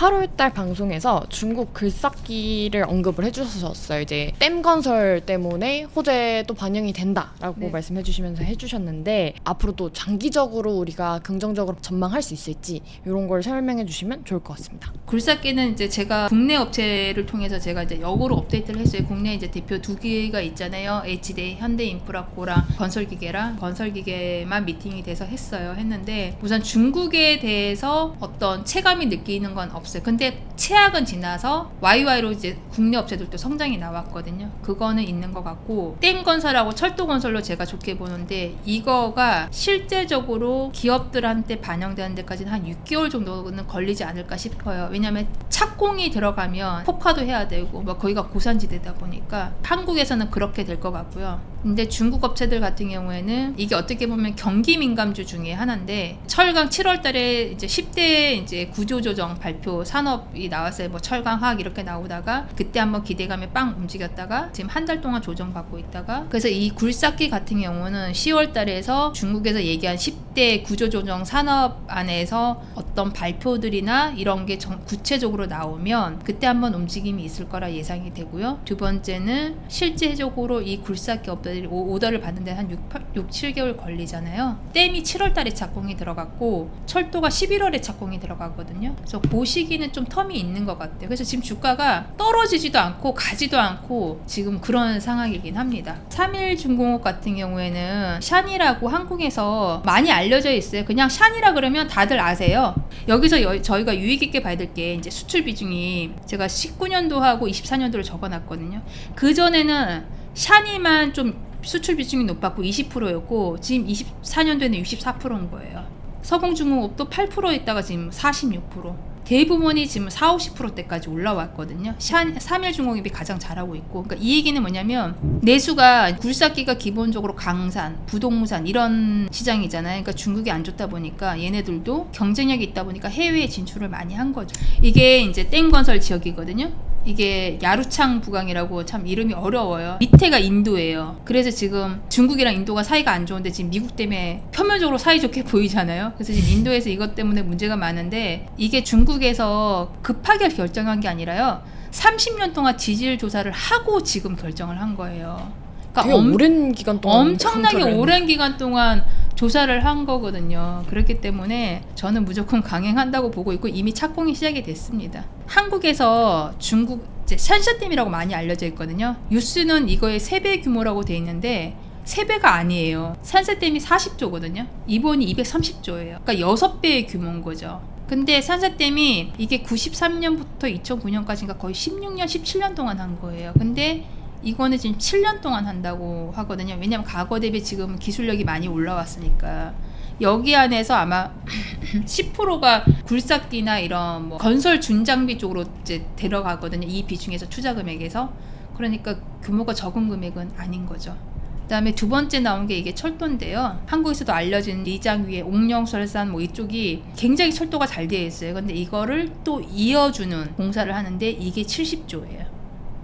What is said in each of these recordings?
8월달 방송에서 중국 글쌓기를 언급을 해주셨어요. 이제 댐 건설 때문에 호재도 반영이 된다라고 네. 말씀해주시면서 해주셨는데 앞으로 또 장기적으로 우리가 긍정적으로 전망할 수 있을지 이런 걸 설명해주시면 좋을 것 같습니다. 굴삭기는 이제 제가 국내 업체를 통해서 제가 이제 역으로 업데이트를 했어요. 국내 이제 대표 두 개가 있잖아요. HD, 현대인프라 코랑 건설기계랑 건설기계만 미팅이 돼서 했어요. 했는데 우선 중국에 대해서 어떤 체감이 느끼는 건 없어요. 근데 최악은 지나서 YY로 이제 국내 업체들도 성장이 나왔거든요. 그거는 있는 것 같고 댐 건설하고 철도 건설로 제가 좋게 보는데 이거가 실제적으로 기업들한테 반영되는 데까지는 한 6개월 정도는 걸리지 않을까 싶어요. 왜냐하면 착공이 들어가면 폭파도 해야 되고 뭐 거기가 고산지대다 보니까 한국에서는 그렇게 될 것 같고요. 근데 중국 업체들 같은 경우에는 이게 어떻게 보면 경기 민감주 중에 하나인데 철강 7월 달에 이제 10대 이제 구조조정 발표 산업이 나왔어요. 뭐 철강학 이렇게 나오다가 그때 한번 기대감에 빵 움직였다가 지금 한 달 동안 조정받고 있다가 그래서 이 굴삭기 같은 경우는 10월 달에서 중국에서 얘기한 10대 구조조정 산업 안에서 어떤 발표들이나 이런 게 정- 구체적으로 나오면 그때 한번 움직임이 있을 거라 예상이 되고요. 두 번째는 실제적으로 이 굴삭기 업 체들이 오- 오더를 받는 데 한 6, 8, 6 7개월 걸리잖아요. 댐이 7월 달에 착공이 들어갔고 철도가 11월에 착공이 들어가거든요. 그래서 그 시기는 좀 텀이 있는 것 같아요. 그래서 지금 주가가 떨어지지도 않고 가지도 않고 지금 그런 상황이긴 합니다. 3일 중공업 같은 경우에는 샨이라고 한국에서 많이 알려져 있어요. 그냥 샨이라 그러면 다들 아세요. 여기서 여- 저희가 유익 있게 봐야 될 게 이제 수출 비중이 제가 19년도하고 24년도를 적어놨거든요. 그 전에는 샤니만 좀 수출 비중이 높았고 20%였고 지금 24년도에는 64%인 거예요. 서공중공업도 8% 있다가 지금 46%. 대부분이 지금 4, 50%대까지 올라왔거든요. 샤, 3일 중공업이 가장 잘하고 있고. 그러니까 이 얘기는 뭐냐면 내수가 굴삭기가 기본적으로 강산, 부동산 이런 시장이잖아요. 그러니까 중국이 안 좋다 보니까 얘네들도 경쟁력이 있다 보니까 해외에 진출을 많이 한 거죠. 이게 이제 땡건설 지역이거든요. 이게 야루창 부강이라고 참 이름이 어려워요. 밑에가 인도예요. 그래서 지금 중국이랑 인도가 사이가 안 좋은데 지금 미국 때문에 표면적으로 사이좋게 보이잖아요. 그래서 지금 인도에서 이것 때문에 문제가 많은데 이게 중국에서 급하게 결정한 게 아니라요. 30년 동안 지질 조사를 하고 지금 결정을 한 거예요. 그러니까 되게 엄- 오랜 기간 동안 엄청나게 오랜 기간 동안 조사를 한 거거든요. 그렇기 때문에 저는 무조건 강행한다고 보고 있고 이미 착공이 시작이 됐습니다. 한국에서 중국 이제 샨샤댐이라고 많이 알려져 있거든요. 뉴스는 이거의 3배 규모라고 돼 있는데 3배가 아니에요. 산세댐이 40조거든요. 이번이 230조예요. 그러니까 6배의 규모인 거죠. 근데 산사댐이 이게 93년부터 2009년까지인가 거의 16년, 17년 동안 한 거예요. 근데 이거는 지금 7년 동안 한다고 하거든요. 왜냐면 과거 대비 지금 기술력이 많이 올라왔으니까. 여기 안에서 아마 10%가 굴삭기나 이런 뭐 건설 준장비 쪽으로 이제 들어가거든요. 이 비중에서 투자 금액에서. 그러니까 규모가 적은 금액은 아닌 거죠. 그다음에 두 번째 나온 게 이게 철도인데요. 한국에서도 알려진 리장 위에 옥령설산 뭐 이쪽이 굉장히 철도가 잘 되어 있어요. 근데 이거를 또 이어주는 공사를 하는데 이게 70조예요.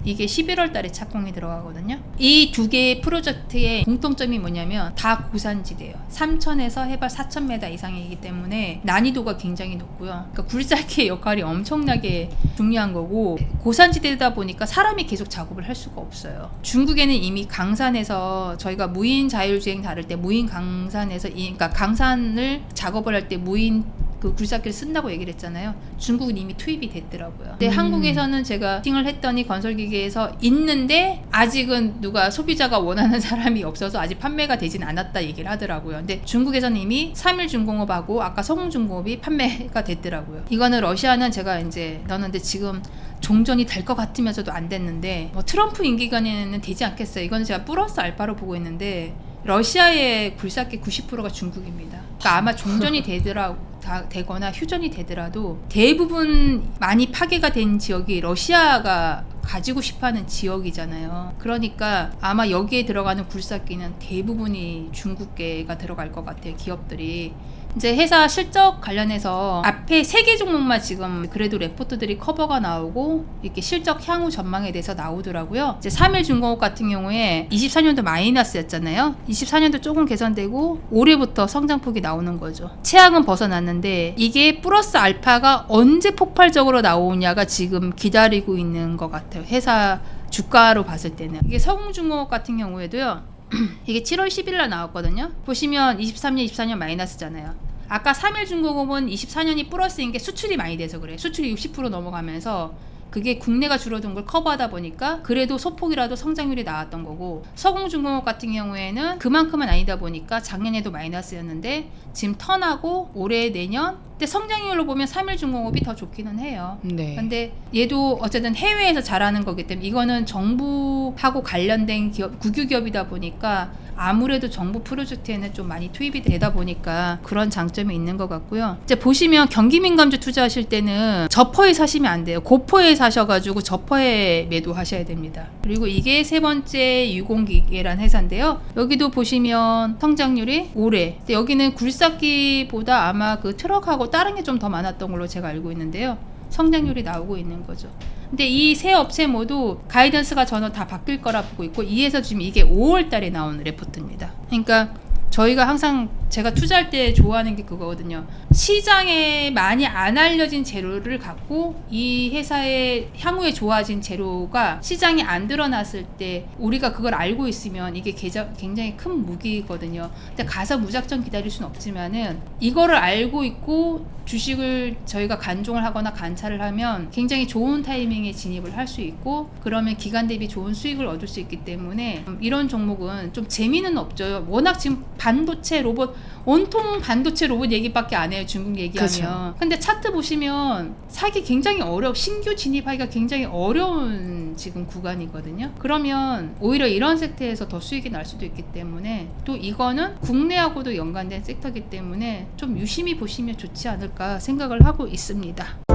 이게 11월 달에 착공이 들어가거든요. 이 두 개의 프로젝트의 공통점이 뭐냐면 다 고산지대예요. 3천에서 해발 4,000m 이상이기 때문에 난이도가 굉장히 높고요. 그러니까 굴삭기의 역할이 엄청나게 중요한 거고 고산지대다 보니까 사람이 계속 작업을 할 수가 없어요. 중국에는 이미 강산에서 저희가 무인 자율주행 다룰 때 무인 강산에서 이 그러니까 강산을 작업을 할 때 무인 그 굴삭기를 쓴다고 얘기를 했잖아요. 중국은 이미 투입이 됐더라고요. 근데 음. 한국에서는 제가 팅을 했더니 건설기계에서 있는데 아직은 누가 소비자가 원하는 사람이 없어서 아직 판매가 되진 않았다 얘기를 하더라고요. 근데 중국에서는 이미 3일 중공업하고 아까 서공중공업이 판매가 됐더라고요. 이거는 러시아는 제가 이제 넣었는데 지금 종전이 될 것 같으면서도 안 됐는데 뭐 트럼프 임기간에는 되지 않겠어요. 이거는 제가 플러스 알파로 보고 있는데 러시아의 굴삭기 90%가 중국입니다. 그러니까 아마 종전이 되더라 다 되거나 휴전이 되더라도 대부분 많이 파괴가 된 지역이 러시아가 가지고 싶어하는 지역이잖아요. 그러니까 아마 여기에 들어가는 굴삭기는 대부분이 중국계가 들어갈 것 같아요. 기업들이. 이제 회사 실적 관련해서 앞에 세 개 종목만 지금 그래도 레포트들이 커버가 나오고 이렇게 실적 향후 전망에 대해서 나오더라고요. 이제 3일 중공업 같은 경우에 24년도 마이너스였잖아요. 24년도 조금 개선되고 올해부터 성장폭이 나오는 거죠. 최악은 벗어났는데 이게 플러스 알파가 언제 폭발적으로 나오냐가 지금 기다리고 있는 것 같아요. 회사 주가로 봤을 때는 이게 서궁중공업 같은 경우에도요. 이게 7월 10일 날 나왔거든요. 보시면 23년, 24년 마이너스잖아요. 아까 3일 중공업은 24년이 플러스인 게 수출이 많이 돼서 그래. 수출이 60% 넘어가면서 그게 국내가 줄어든 걸 커버하다 보니까 그래도 소폭이라도 성장률이 나왔던 거고 서공중공업 같은 경우에는 그만큼은 아니다 보니까 작년에도 마이너스였는데 지금 턴하고 올해 내년 근데 성장률로 보면 3일 중공업이 더 좋기는 해요. 네. 근데 얘도 어쨌든 해외에서 잘하는 거기 때문에 이거는 정부하고 관련된 기업, 국유기업이다 보니까 아무래도 정부 프로젝트에는 좀 많이 투입이 되다 보니까 그런 장점이 있는 것 같고요. 이제 보시면 경기민감주 투자하실 때는 저퍼에 사시면 안 돼요. 고퍼에 사셔가지고 저퍼에 매도하셔야 됩니다. 그리고 이게 세 번째 유공기계란 회사인데요. 여기도 보시면 성장률이 올해. 근데 여기는 굴삭기보다 아마 그 트럭하고 다른 게 좀 더 많았던 걸로 제가 알고 있는데요. 성장률이 나오고 있는 거죠. 근데 이 세 업체 모두 가이던스가 저는 다 바뀔 거라 보고 있고 이에서 지금 이게 5월 달에 나온 레포트입니다. 그러니까 저희가 항상 제가 투자할 때 좋아하는 게 그거거든요. 시장에 많이 안 알려진 재료를 갖고 이 회사의 향후에 좋아진 재료가 시장에 안 드러났을 때 우리가 그걸 알고 있으면 이게 굉장히 큰 무기거든요. 근데 가서 무작정 기다릴 수는 없지만은 이거를 알고 있고 주식을 저희가 간종을 하거나 관찰을 하면 굉장히 좋은 타이밍에 진입을 할 수 있고 그러면 기간 대비 좋은 수익을 얻을 수 있기 때문에 음, 이런 종목은 좀 재미는 없죠. 워낙 지금 반도체 로봇 온통 반도체 로봇 얘기밖에 안 해요. 중국 얘기하면. 그쵸. 근데 차트 보시면 사기 굉장히 어려 신규 진입하기가 굉장히 어려운 지금 구간이거든요. 그러면 오히려 이런 섹터에서 더 수익이 날 수도 있기 때문에 또 이거는 국내하고도 연관된 섹터이기 때문에 좀 유심히 보시면 좋지 않을까 생각을 하고 있습니다.